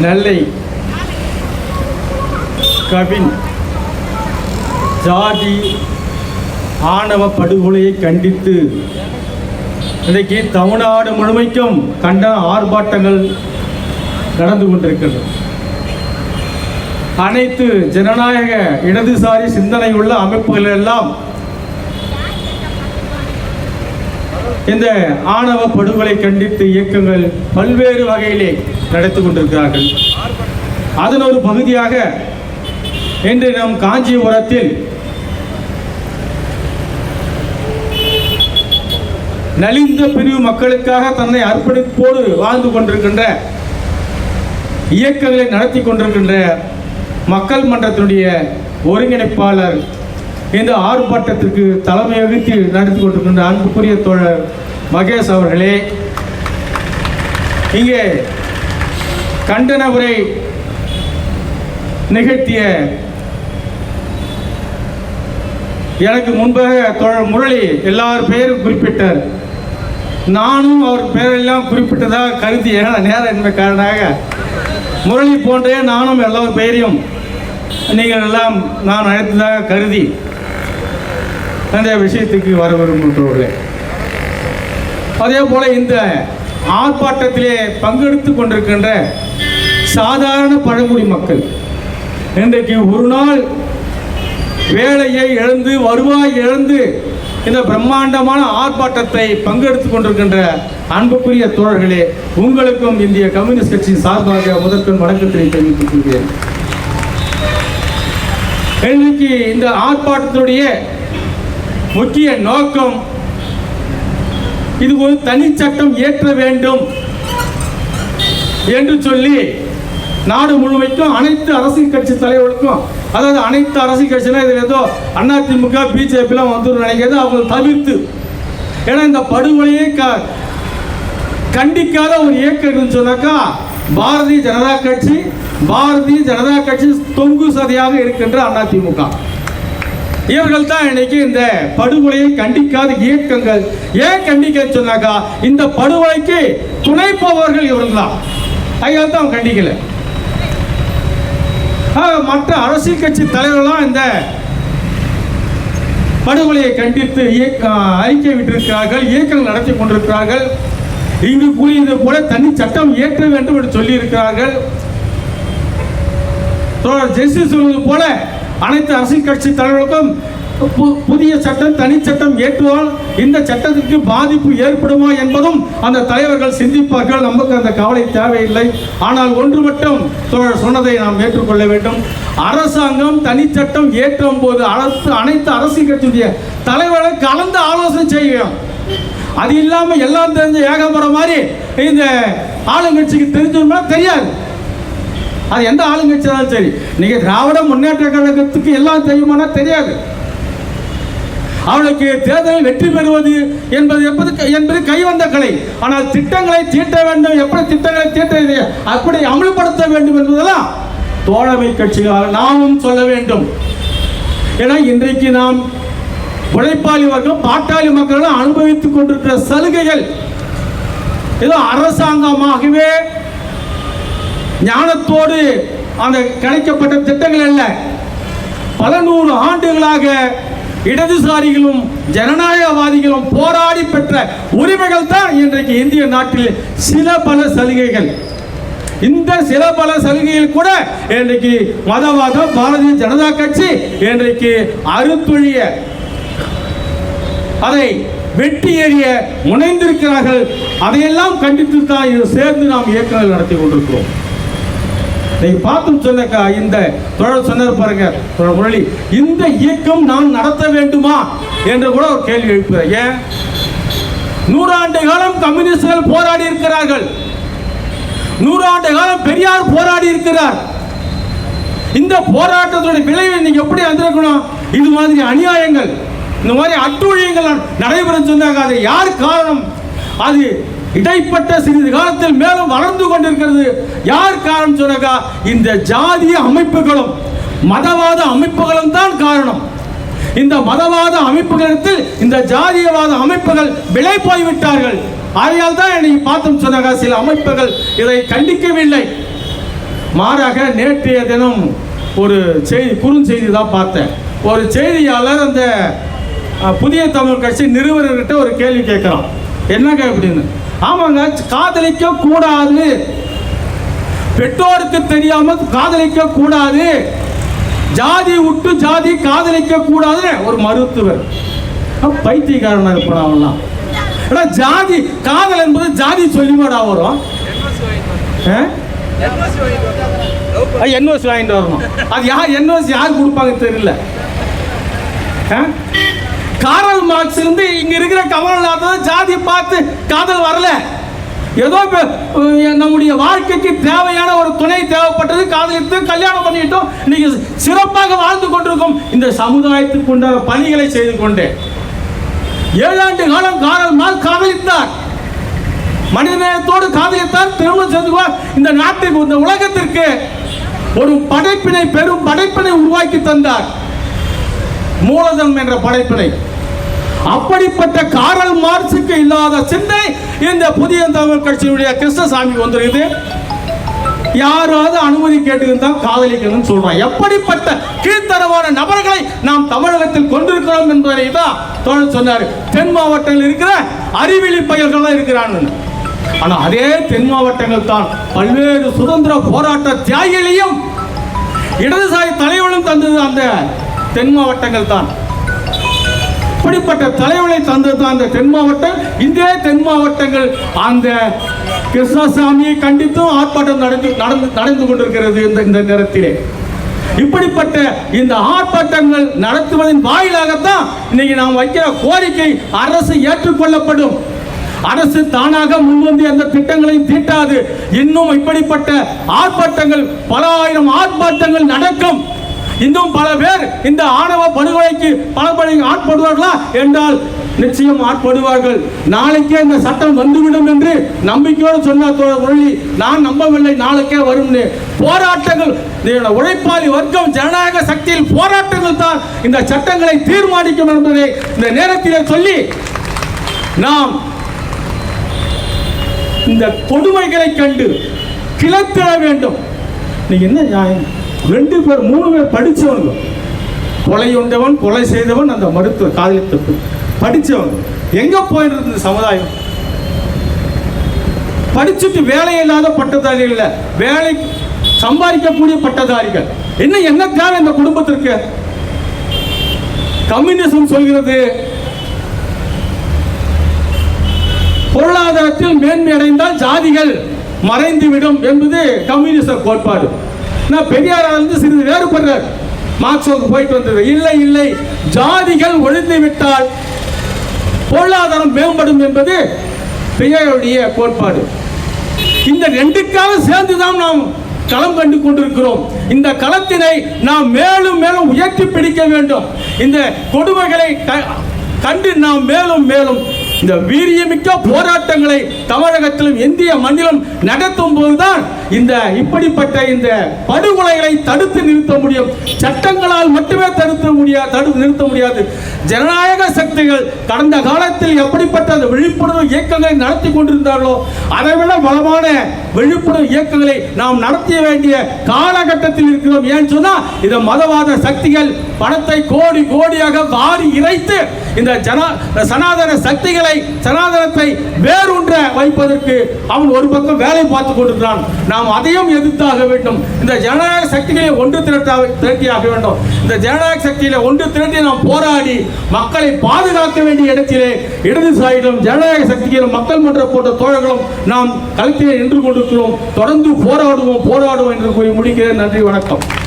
நெல்லை கவின் ஜாதி ஆணவ படுகொலையை கண்டித்து இன்றைக்கு தமிழ்நாடு முழுமைக்கும் கண்ட ஆர்ப்பாட்டங்கள் நடந்து கொண்டிருக்கிறது அனைத்து ஜனநாயக இடதுசாரி சிந்தனை உள்ள அமைப்புகள் எல்லாம் இந்த ஆணவ படுகொலை கண்டித்து இயக்கங்கள் பல்வேறு வகையிலே. நடத்தி கொண்டிருக்கிறார்கள். அதன் ஒரு பகுதியாக இன்று நம் காஞ்சிபுரத்தில் நலிந்த பிரிவு மக்களுக்காக தன்னை அர்ப்பணிப்போடு வாழ்ந்து கொண்டிருக்கின்ற இயக்கங்களை நடத்தி கொண்டிருக்கின்ற மக்கள் மன்றத்தினுடைய ஒருங்கிணைப்பாளர் இந்த ஆர்ப்பாட்டத்திற்கு தலைமை வகித்து நடத்தி கொண்டிருக்கின்ற அன்புக்குரிய தோழர் மகேஷ் அவர்களே இங்கே கண்டன உரை நிகழ்த்திய எனக்கு முன்பாக தோழர் முரளி எல்லார் பெயரும் குறிப்பிட்டார் நானும் அவர் பெயரெல்லாம் குறிப்பிட்டதாக கருதி ஏன்னா நேரம் என்பதை காரணமாக முரளி போன்றே நானும் எல்லோர் பெயரையும் நீங்கள் எல்லாம் நான் அழைத்ததாக கருதி அந்த விஷயத்துக்கு வர விரும்புகிறவர்களே. அதே போல இந்த ஆர்ப்பாட்டத்திலே பங்கெடுத்து கொண்டிருக்கின்ற சாதாரண பழங்குடி மக்கள். இன்றைக்கு ஒரு நாள் வேலையை இழந்து வருவாய் இழந்து இந்த பிரம்மாண்டமான ஆர்ப்பாட்டத்தை பங்கெடுத்து கொண்டிருக்கின்ற அன்புக்குரிய தோழர்களே உங்களுக்கும் இந்திய கம்யூனிஸ்ட் கட்சியின் சார்பாக முதற்கண் வணக்கத்தை தெரிவித்துக் கொள்கிறேன். இன்றைக்கு இந்த ஆர்ப்பாட்டத்தினுடைய முக்கிய நோக்கம் இது ஒரு தனி சட்டம் இயற்ற வேண்டும் என்று சொல்லி நாடு முழுமைக்கும் அனைத்து அரசியல் கட்சி தலைவர்களுக்கும் அதாவது அனைத்து அரசியல் கட்சினா இதில் ஏதோ அதிமுக பிஜேபிலாம் வந்துடும் நினைக்கிறது அவங்க தவிர்த்து. ஏன்னா இந்த படுகொலையை க கண்டிக்காத ஒரு இயக்கம் சொன்னாக்கா பாரதிய ஜனதா கட்சி பாரதிய ஜனதா கட்சி தொங்கு சதையாக இருக்கின்ற அதிமுக. இவர்கள் தான் இன்னைக்கு இந்த படுகொலையை கண்டிக்காத இயக்கங்கள். ஏன் கண்டிக்க சொன்னாக்கா இந்த படுகொலைக்கு துணைப்பவர்கள் இவர்கள் தான் அதனால தான் அவங்க கண்டிக்கலை. மற்ற அரசியல் கட்சி தலைவர்களாம் இந்த படுகொலையை கண்டித்து இயக்க அறிக்கை விட்டிருக்கிறார்கள் இயக்கங்கள் நடத்தி கொண்டிருக்கிறார்கள். இங்கு கூறியது போல தனி சட்டம் இயற்ற வேண்டும் என்று சொல்லியிருக்கிறார்கள். தோழர் ஜெயசி சொல்வது போல அனைத்து அரசியல் கட்சி தலைவர்களுக்கும் புதிய சட்டம் தனி சட்டம் ஏற்றுவால் இந்த சட்டத்திற்கு பாதிப்பு ஏற்படுமா என்பதும் அந்த தலைவர்கள் சிந்திப்பார்கள். நமக்கு அந்த கவலை தேவையில்லை. ஆனால் ஒன்று மட்டும் சொன்னதை நாம் ஏற்றுக்கொள்ள வேண்டும். அரசாங்கம் தனி சட்டம் ஏற்றும் போது அரசு அனைத்து அரசியல் கட்சியுடைய தலைவர்கள் கலந்து ஆலோசனை செய்யும் அது இல்லாம எல்லாம் தெரிஞ்ச ஏகாபுரம் மாதிரி இந்த ஆளுங்கட்சிக்கு தெரிஞ்சோம்னா தெரியாது. அது எந்த ஆளுங்கட்சியாலும் சரி. நீங்க திராவிட முன்னேற்ற கழகத்துக்கு எல்லாம் தெரியுமானா தெரியாது. அவனுக்கு தேர்தலில் வெற்றி பெறுவது என்பது எப்பது என்பது கைவந்த கலை. ஆனால் திட்டங்களை தீட்ட வேண்டும். எப்படி திட்டங்களை தீட்ட அப்படி அமல்படுத்த வேண்டும் என்பதெல்லாம் தோழமை கட்சிகளால் நாமும் சொல்ல வேண்டும். ஏன்னா இன்றைக்கு நாம் உழைப்பாளி வர்க்கம் பாட்டாளி மக்களும் அனுபவித்துக் கொண்டிருக்கிற சலுகைகள் ஏதோ அரசாங்கமாகவே ஞானத்தோடு அந்த கிடைக்கப்பட்ட திட்டங்கள் அல்ல. பல நூறு ஆண்டுகளாக இடதுசாரிகளும் ஜனநாயகவாதிகளும் போராடி பெற்ற உரிமைகள் தான் இன்றைக்கு இந்திய நாட்டில் சில பல சலுகைகள். இந்த சில பல சலுகையில் கூட இன்றைக்கு மதவாதம் பாரதிய ஜனதா கட்சி இன்றைக்கு அறுத்துழிய அதை வெட்டி எறிய முனைந்திருக்கிறார்கள். அதையெல்லாம் கண்டித்து தான் சேர்ந்து நாம் இயக்கங்கள் நடத்தி கொண்டிருக்கிறோம். நீங்க பார்த்தும் சொன்னக்கா இந்த தொடர் சொன்னார் பாருங்க முரளி. இந்த இயக்கம் நாம் நடத்த வேண்டுமா? என்று கூட ஒரு கேள்வி எழுப்புகிறார் ஏன்? நூறாண்டு காலம் கம்யூனிஸ்டுகள் போராடி இருக்கிறார்கள். நூறாண்டு காலம் பெரியார் போராடி இருக்கிறார். இந்த போராட்டத்துடைய விளைவை நீங்க எப்படி வந்திருக்கணும் இது மாதிரி அநியாயங்கள் இந்த மாதிரி அட்டூழியங்கள் நடைபெறும் சொன்னாங்க. அது யார் காரணம்? அது இடைப்பட்ட சிறிது காலத்தில் மேலும் வளர்ந்து கொண்டிருக்கிறது. யார் காரணம் சொன்னாக்கா இந்த ஜாதிய அமைப்புகளும் மதவாத அமைப்புகளும் தான் காரணம். இந்த மதவாத அமைப்புகளிடத்தில் இந்த ஜாதியவாத அமைப்புகள் விலை போய்விட்டார்கள். ஆகையால் தான் இன்னைக்கு பார்த்தோம் சொன்னாங்க சில அமைப்புகள் இதை கண்டிக்கவில்லை. மாறாக நேற்றைய தினம் ஒரு செய்தி குறுஞ்செய்தி தான் பார்த்தேன். ஒரு செய்தியாளர் அந்த புதிய தமிழ் கட்சி நிறுவனர்கிட்ட ஒரு கேள்வி கேட்குறான். என்னங்க அப்படின்னு ஆமாங்க காதலிக்க கூடாது பெற்றோருக்கு தெரியாம காதலிக்க கூடாது ஜாதி விட்டு ஜாதி காதலிக்க கூடாது ஒரு மருத்துவர். பைத்தியக்காரனாக பைத்தியக்காரனா இருப்பான் அவன்லாம். ஜாதி காதல் என்பது ஜாதி சொல்லிமாடா வரும். என்ஓசி வாங்கிட்டு வரணும். அது யார் என்ஓசி யார் கொடுப்பாங்க தெரியல. ஆ? காரல் மார்க்ஸ் இருந்து இங்க இருக்கிற கமல்நாதன் ஜாதி பார்த்து காதல் வரல. ஏதோ நம்முடைய வாழ்க்கைக்கு தேவையான ஒரு துணை தேவைப்பட்டது காதலித்து கல்யாணம் பண்ணிட்டோம். இன்னைக்கு சிறப்பாக வாழ்ந்து கொண்டிருக்கோம் இந்த சமுதாயத்துக்கு உண்டான பணிகளை செய்து கொண்டு ஏழாண்டு காலம் காரல் மார்க்ஸ் காதலித்தார். மனிதநேயத்தோடு காதலித்தார். திருமணம் செய்து இந்த நாட்டுக்கு இந்த உலகத்திற்கு ஒரு படைப்பினை பெரும் படைப்பினை உருவாக்கி தந்தார். மூலதனம் என்ற படைப்பினை. அப்படிப்பட்ட காரல் மார்க்சுக்கு இல்லாத சிந்தை இந்த புதிய தமிழ் கட்சியினுடைய கிருஷ்ணசாமி வந்திருக்குது. யாராவது அனுமதி கேட்டுருந்தா காதலிக்கணும்னு சொல்றான். எப்படிப்பட்ட கீழ்த்தரமான நபர்களை நாம் தமிழகத்தில் கொண்டிருக்கிறோம் என்பதை தான் தோழர் சொன்னார். தென் மாவட்டங்கள் இருக்கிற அறிவிலி பயல்கள் இருக்கிறான்னு. ஆனால் அதே தென் மாவட்டங்கள் தான் பல்வேறு சுதந்திர போராட்ட தியாகிகளையும் இடதுசாரி தலைவனும் தந்தது அந்த தென் மாவட்டங்கள் தான். இப்படிப்பட்ட தலைவனை தந்தது தான் அந்த தென் மாவட்டம். இந்த தென் மாவட்டங்கள் அந்த கிருஷ்ணசாமியை கண்டித்தும் ஆர்ப்பாட்டம் நடந்து நடந்து நடந்து கொண்டிருக்கிறது இந்த இந்த நேரத்திலே. இப்படிப்பட்ட இந்த ஆர்ப்பாட்டங்கள் நடத்துவதன் வாயிலாகத்தான் இன்னைக்கு நாம் வைக்கிற கோரிக்கை அரசு ஏற்றுக்கொள்ளப்படும். அரசு தானாக முன்வந்து அந்த திட்டங்களை தீட்டாது. இன்னும் இப்படிப்பட்ட ஆர்ப்பாட்டங்கள் பல ஆயிரம் ஆர்ப்பாட்டங்கள் நடக்கும். இன்னும் பல பேர் இந்த ஆணவ படுகொலைக்கு பல ஆட்படுவார்களா என்றால் நிச்சயம் ஆட்படுவார்கள். நாளைக்கே இந்த சட்டம் வந்துவிடும் என்று நம்பிக்கையோடு சொன்ன தோழர் நான் நம்பவில்லை நாளைக்கே வரும்னு. போராட்டங்கள் உழைப்பாளி வர்க்கம் ஜனநாயக சக்தியில் போராட்டங்கள் தான் இந்த சட்டங்களை தீர்மானிக்கும் என்பதை இந்த நேரத்தில் சொல்லி நாம் இந்த கொடுமைகளை கண்டு கிளத்திட வேண்டும். நீ என்ன நியாயம்? ரெண்டு பேர் மூணு பேர் படிச்சவங்க கொலை உண்டவன் கொலை செய்தவன் அந்த மருத்துவ காதலித்து படிச்சவங்க. எங்கே போயிருக்கு இந்த சமுதாயம்? படிச்சுட்டு வேலை இல்லாத பட்டதாரிகள் இல்ல. வேலை சம்பாதிக்கக்கூடிய பட்டதாரிகள். என்ன என்ன தேவை இந்த குடும்பத்திற்கு? கம்யூனிசம் சொல்கிறது. பொருளாதாரத்தில் மேன்மை அடைந்தால் ஜாதிகள் மறைந்துவிடும் என்பது கம்யூனிச கோட்பாடு. நான் பெரியார் சிறிது வேறுபடுறார் மார்க்சோக்கு போயிட்டு வந்தது. இல்லை இல்லை. ஜாதிகள் ஒழிந்து விட்டால் பொருளாதாரம் மேம்படும் என்பது பெரியாருடைய கோட்பாடு. இந்த ரெண்டுக்காக சேர்ந்துதான் நாம் களம் கண்டு கொண்டிருக்கிறோம். இந்த களத்தினை நாம் மேலும் மேலும் உயர்த்தி பிடிக்க வேண்டும். இந்த கொடுமைகளை க- கண்டு நாம் மேலும் மேலும் இந்த வீரியமிக்க போராட்டங்களை தமிழகத்திலும் இந்திய மண்ணிலும் நடத்தும் போதுதான் இந்த இப்படிப்பட்ட இந்த படுகொலைகளை தடுத்து நிறுத்த முடியும். சட்ட முடியாது தடுத்து நிறுத்த முடியாது. ஜனநாயக சக்திகள் கடந்த காலத்தில் எப்படிப்பட்ட அந்த விழிப்புணர்வு இயக்கங்களை நடத்தி கொண்டிருந்தார்களோ அதை விட பலமான விழிப்புணர்வு இயக்கங்களை நாம் நடத்திய வேண்டிய காலகட்டத்தில் இருக்கிறோம். ஏன்னு சொன்னால் இந்த மதவாத சக்திகள் பணத்தை கோடி கோடியாக வாரி இறைத்து இந்த ஜன சனாதன சக்திகளை சனாதனத்தை வேரூன்ற வைப்பதற்கு அவன் ஒரு பக்கம் வேலை பார்த்து கொண்டிருக்கிறான். நாம் அதையும் எதிர்த்தாக வேண்டும். இந்த ஜனநாயக சக்திகளை ஒன்று திரட்ட திரட்டியாக வேண்டும். இந்த ஜனநாயக சக்தியில ஒன்று திரட்டி நாம் போராடி மக்களை பாதுகாக்க வேண்டிய இடத்திலே இடதுசாரிகளும் ஜனநாயக சக்திகளும் மக்கள் மன்ற போன்ற தோழர்களும் நாம் களத்திலே நின்று கொண்டிருக்கிறோம். தொடர்ந்து போராடுவோம் போராடுவோம் என்று கூறி முடிக்கிறேன். நன்றி வணக்கம்.